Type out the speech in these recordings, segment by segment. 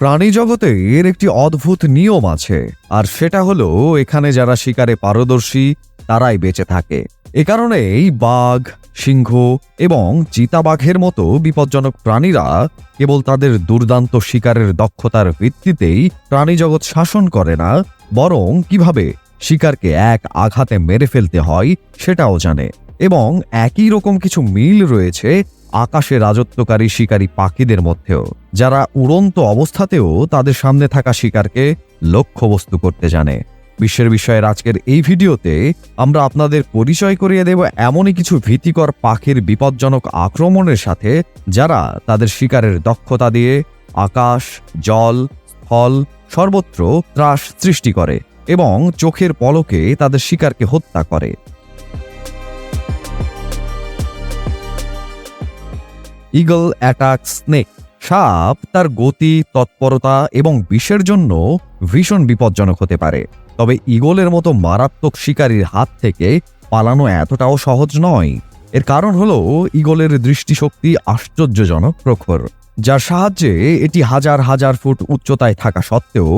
প্রাণী জগতে এর একটি অদ্ভুত নিয়ম আছে, আর সেটা হলো এখানে যারা শিকারে পারদর্শী, তারাই বেঁচে থাকে। এ কারণেই বাঘ, সিংহ এবং চিতাবাঘের মতো বিপজ্জনক প্রাণীরা কেবল তাদের দুর্দান্ত শিকারের দক্ষতার ভিত্তিতেই প্রাণীজগৎ শাসন করে না, বরং কীভাবে শিকারকে এক আঘাতে মেরে ফেলতে হয় সেটাও জানে। এবং একই রকম কিছু মিল রয়েছে আকাশে রাজত্বকারী শিকারী পাখিদের মধ্যেও। যারা উড়ন্ত অবস্থাতেও তাদের সামনে থাকা শিকারকে লক্ষ্যবস্তু করতে জানে। বিশ্বের বিষয়ের আজকের এই ভিডিওতে আমরা আপনাদের পরিচয় করিয়ে দেব এমনই কিছু ভীতিকর পাখির বিপজ্জনক আক্রমণের সাথে যারা তাদের শিকারের দক্ষতা দিয়ে আকাশ, জল, স্থল সর্বত্র ত্রাস সৃষ্টি করে এবং চোখের পলকে তাদের শিকারকে হত্যা করে। Eagle, attack, snake. সাপ তার গতি, তৎপরতা এবং বিষের জন্য ভীষণ বিপজ্জনক হতে পারে। তবে ইগলের মতো মারাত্মক শিকারীর হাত থেকে পালানো এতটাও সহজ নয়। এর কারণ হলো ইগলের দৃষ্টিশক্তি আশ্চর্যজনক, প্রখর। যার সাহায্যে এটি হাজার হাজার ফুট উচ্চতায় থাকা সত্ত্বেও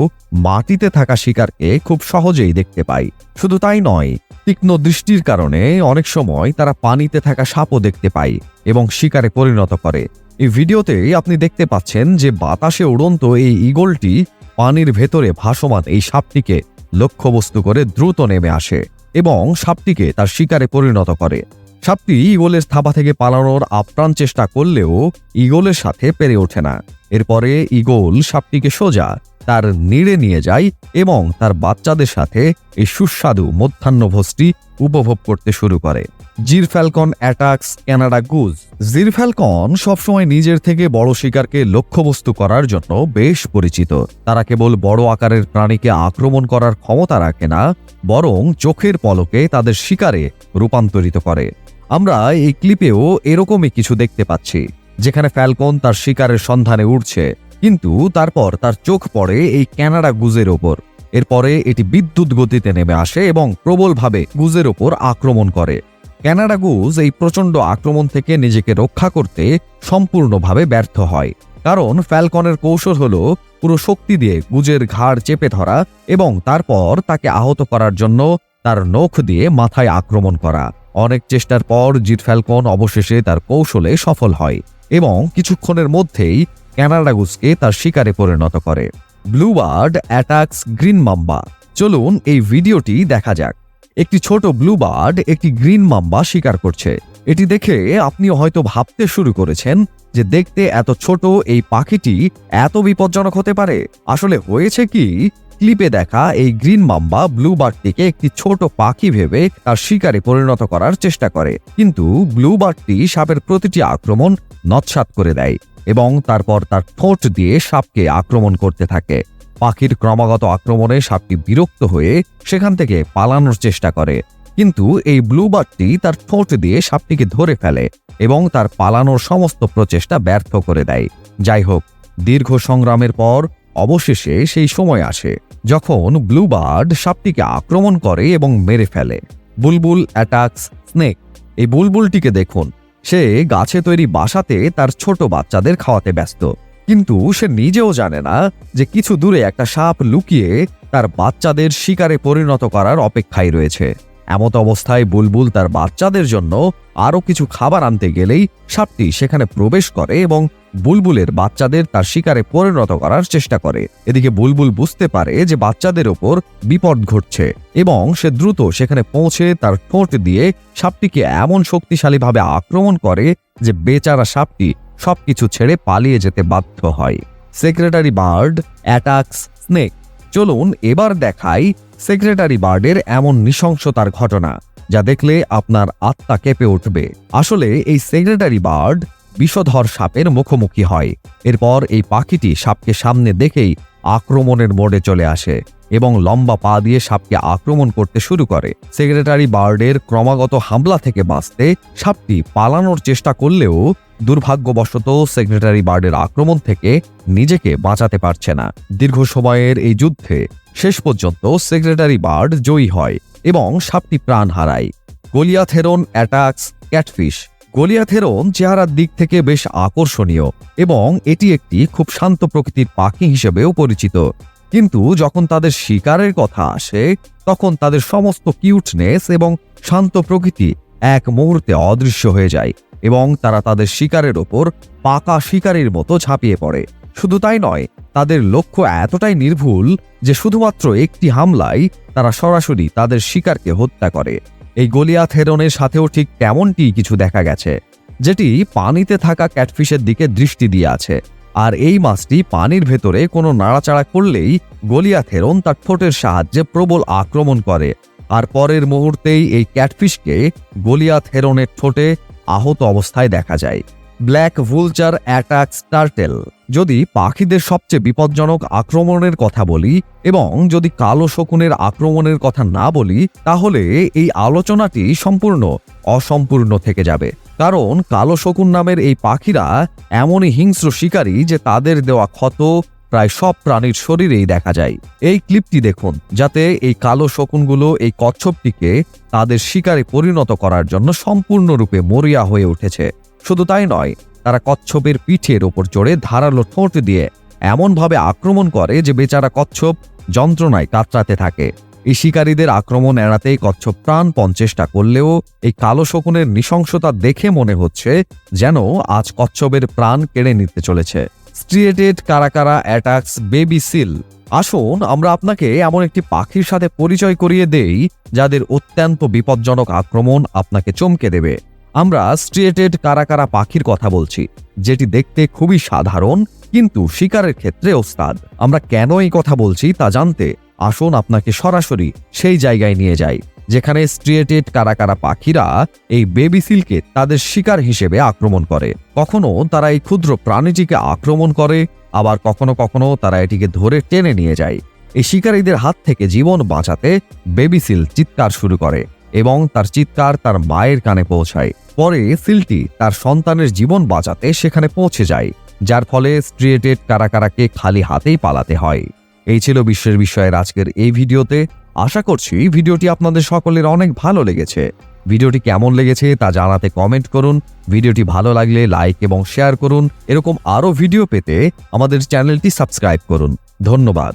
মাটিতে থাকা শিকারকে খুব সহজেই দেখতে পায় শুধু তাই নয়, তীক্ষ্ণ দৃষ্টির কারণে অনেক সময় তারা পানিতে থাকা সাপও দেখতে পায় এবং শিকারে পরিণত করে। এই ভিডিওতে আপনি দেখতে পাচ্ছেন যে বাতাসে উড়ন্ত এই ইগলটি পানির ভেতরে ভাসমান এই সাপটিকে লক্ষ্যবস্তু করে দ্রুত নেমে আসে এবং সাপটিকে তার শিকারে পরিণত করে। সাপটি ইগলের থাবা থেকে পালানোর আপ্রাণ চেষ্টা করলেও ইগলের সাথে পেরে ওঠে না। এরপরে ইগল সাপটিকে সোজা তার নিড়ে নিয়ে যায় এবং তার বাচ্চাদের সাথে এই সুস্বাদু মধ্যাহ্নভোজটি উপভোগ করতে শুরু করে। Gyrfalcon attacks Canada goose. Gyrfalcon সবসময় নিজের থেকে বড় শিকারকে লক্ষ্যবস্তু করার জন্য বেশ পরিচিত। তারা কেবল বড় আকারের প্রাণীকে আক্রমণ করার ক্ষমতা রাখে না, বরং চোখের পলকে তাদের শিকারে রূপান্তরিত করে। আমরা এই ক্লিপেও এরকমই কিছু দেখতে পাচ্ছি, যেখানে ফ্যালকন তার শিকারের সন্ধানে উঠছে কিন্তু তারপর তার চোখ পড়ে এই ক্যানাডা গুজের ওপর। এরপরে এটি বিদ্যুৎ গতিতে নেমে আসে এবং প্রবলভাবে গুজের ওপর আক্রমণ করে। ক্যানাডা গুজ এই প্রচণ্ড আক্রমণ থেকে নিজেকে রক্ষা করতে সম্পূর্ণভাবে ব্যর্থ হয়, কারণ ফ্যালকনের কৌশল হল পুরো শক্তি দিয়ে গুজের ঘাড় চেপে ধরা এবং তারপর তাকে আহত করার জন্য তার নখ দিয়ে মাথায় আক্রমণ করা। অনেক চেষ্টার পর জিট ফ্যালকন অবশেষে তার কৌশলে সফল হয় এবং কিছুক্ষণের মধ্যেই ক্যানাডাগুসকে তার শিকারে পরিণত করে। Bluebird attacks green mamba. চলুন এই ভিডিওটি দেখা যাক। একটি ছোট ব্লুবার্ড একটি গ্রিন মাম্বা শিকার করছে। এটি দেখে আপনি হয়তো ভাবতে শুরু করেছেন যে দেখতে এত ছোট এই পাখিটি এত বিপজ্জনক হতে পারে। আসলে হয়েছে কি ক্লিপে দেখা এই গ্রিন মাম্বা ব্লুবার্ডটিকে একটি ছোট পাখি ভেবে তার শিকারে পরিণত করার চেষ্টা করে। কিন্তু ব্লুবার্ডটি সাপের প্রতিটি আক্রমণ নৎসাত করে দেয় এবং তারপর তার ঠোঁট দিয়ে সাপকে আক্রমণ করতে থাকে। পাখির ক্রমাগত আক্রমণে সাপটি বিরক্ত হয়ে সেখান থেকে পালানোর চেষ্টা করে। কিন্তু এই ব্লুবার্ডটি তার ঠোঁট দিয়ে সাপটিকে ধরে ফেলে এবং তার পালানোর সমস্ত প্রচেষ্টা ব্যর্থ করে দেয়। যাই হোক, দীর্ঘ সংগ্রামের পর অবশেষে সেই সময় আসে যখন ব্লুবার্ড সাপটিকে আক্রমণ করে এবং মেরে ফেলে। বুলবুল অ্যাটাক্স স্নেক, এই বুলবুলটিকে দেখুন। সে গাছে তৈরি বাসাতে তার ছোট বাচ্চাদের খাওয়াতে ব্যস্ত। কিন্তু সে নিজেও জানে না যে কিছু দূরে একটা সাপ লুকিয়ে তার বাচ্চাদের শিকারে পরিণত করার অপেক্ষায় রয়েছে। এমত অবস্থায় বুলবুল তার বাচ্চাদের জন্য আরও কিছু খাবার আনতে গেলেই সাপটি সেখানে প্রবেশ করে এবং বুলবুলের বাচ্চাদের তার শিকারে পরিণত করার চেষ্টা করে। এদিকে বুলবুল বুঝতে পারে যে বাচ্চাদের ওপর বিপদ ঘটছে এবং সে দ্রুত সেখানে পৌঁছে তার ঠোঁট দিয়ে সাপটিকে এমন শক্তিশালীভাবে আক্রমণ করে যে বেচারা সাপটি সবকিছু ছেড়ে পালিয়ে যেতে বাধ্য হয়। Secretary bird attacks snake. চলুন এবার দেখাই সেক্রেটারি বার্ডের এমন নৃশংসতার ঘটনা, যা দেখলে আপনার আত্মা কেঁপে উঠবে। আসলে এই সেক্রেটারি বার্ড বিষধর সাপের মুখোমুখি হয়। এরপর এই পাখিটি সাপকে সামনে দেখেই আক্রমণের মোড়ে চলে আসে এবং লম্বা পা দিয়ে সাপকে আক্রমণ করতে শুরু করে। সেক্রেটারি বার্ডের ক্রমাগত হামলা থেকে বাঁচতে সাপটি পালানোর চেষ্টা করলেও দুর্ভাগ্যবশত সেক্রেটারি বার্ডের আক্রমণ থেকে নিজেকে বাঁচাতে পারছে না। দীর্ঘ সময়ের এই যুদ্ধে শেষ পর্যন্ত সেক্রেটারি বার্ড জয়ী হয় এবং সাপটি প্রাণ হারায়। Goliath heron attacks catfish goliath heron চেহারার দিক থেকে বেশ আকর্ষণীয় এবং এটি একটি খুব শান্ত প্রকৃতির পাখি হিসেবেও পরিচিত। কিন্তু যখন তাদের শিকারের কথা আসে, তখন তাদের সমস্ত কিউটনেস এবং শান্ত প্রকৃতি এক মুহূর্তে অদৃশ্য হয়ে যায় এবং তারা তাদের শিকারের ওপর পাকা শিকারীর মতো ঝাঁপিয়ে পড়ে। শুধু তাই নয়, তাদের লক্ষ্য এতটাই নির্ভুল যে শুধুমাত্র একটি হামলায় তারা সরাসরি তাদের শিকারকে হত্যা করে। এই গলিয়াথ হেরনের সাথেও ঠিক তেমনটি কিছু দেখা গেছে, যেটি পানিতে থাকা ক্যাটফিশের দিকে দৃষ্টি দিয়ে আছে। আর এই মাছটি পানির ভেতরে কোনো নাড়াচাড়া করলেই গলিয়াথ হেরন তার ঠোঁটের সাহায্যে প্রবল আক্রমণ করে। আর পরের মুহূর্তেই এই ক্যাটফিশকে গলিয়াথ হেরনের ঠোঁটে আহত অবস্থায় দেখা যায়। Black vulture attack turtle. যদি পাখিদের সবচেয়ে বিপজ্জনক আক্রমণের কথা বলি এবং যদি কালো শকুনের আক্রমণের কথা না বলি, তাহলে এই আলোচনাটি সম্পূর্ণ অসম্পূর্ণ থেকে যাবে। কারণ কালো শকুন নামের এই পাখিরা এমনই হিংস্র শিকারী যে তাদের দেওয়া ক্ষত প্রায় সব প্রাণীর শরীরেই দেখা যায়। এই ক্লিপটি দেখুন, যাতে এই কালো শকুনগুলো এই কচ্ছপটিকে তাদের শিকারে পরিণত করার জন্য সম্পূর্ণরূপে মরিয়া হয়ে উঠেছে। শুধু তাই নয়, তারা কচ্ছপের পিঠের ওপর চড়ে ধারালো ঠোঁট দিয়ে এমনভাবে আক্রমণ করে যে বেচারা কচ্ছপ যন্ত্রণায় কাতরাতে থাকে। এই শিকারীদের আক্রমণ এড়াতেই কচ্ছপ প্রাণপণ চেষ্টা করলেও এই কালো শকুনের নৃশংসতা দেখে মনে হচ্ছে যেন আজ কচ্ছপের প্রাণ কেড়ে নিতে চলেছে। Striated caracara attacks baby seal, আসুন আমরা আপনাকে এমন একটি পাখির সাথে পরিচয় করিয়ে দেই যাদের অত্যন্ত বিপজ্জনক আক্রমণ আপনাকে চমকে দেবে। আমরা স্ট্রিয়েটেড কারাকারা পাখির কথা বলছি, যেটি দেখতে খুবই সাধারণ, কিন্তু শিকারের ক্ষেত্রে ওস্তাদ, আমরা কেন এই কথা বলছি তা জানতে আসুন আপনাকে সরাসরি সেই জায়গায় নিয়ে যাই, যেখানে স্ট্রিয়েটেড কারাকারা পাখিরা এই বেবি সিলকে তাদের শিকার হিসেবে আক্রমণ করে। কখনো তারা এই ক্ষুদ্র প্রাণীটিকে আক্রমণ করে, আবার কখনো কখনো তারা এটিকে ধরে টেনে নিয়ে যায়। এই শিকারীদের হাত থেকে জীবন বাঁচাতে বেবি সিল চিৎকার শুরু করে। এবং তার চিৎকার তার মায়ের কানে পৌঁছায়। পরে সিলটি তার সন্তানের জীবন বাঁচাতে সেখানে পৌঁছে যায়, যার ফলে স্ট্রিয়েটেড কারাকারাকে খালি হাতেই পালাতে হয়। এই ছিল বিশ্বের বিষয়ের আজকের এই ভিডিওতে। আশা করছি ভিডিওটি আপনাদের সকলের অনেক ভালো লেগেছে। ভিডিওটি কেমন লেগেছে তা জানাতে কমেন্ট করুন। ভিডিওটি ভালো লাগলে লাইক এবং শেয়ার করুন। এরকম আরও ভিডিও পেতে আমাদের চ্যানেলটি সাবস্ক্রাইব করুন। ধন্যবাদ।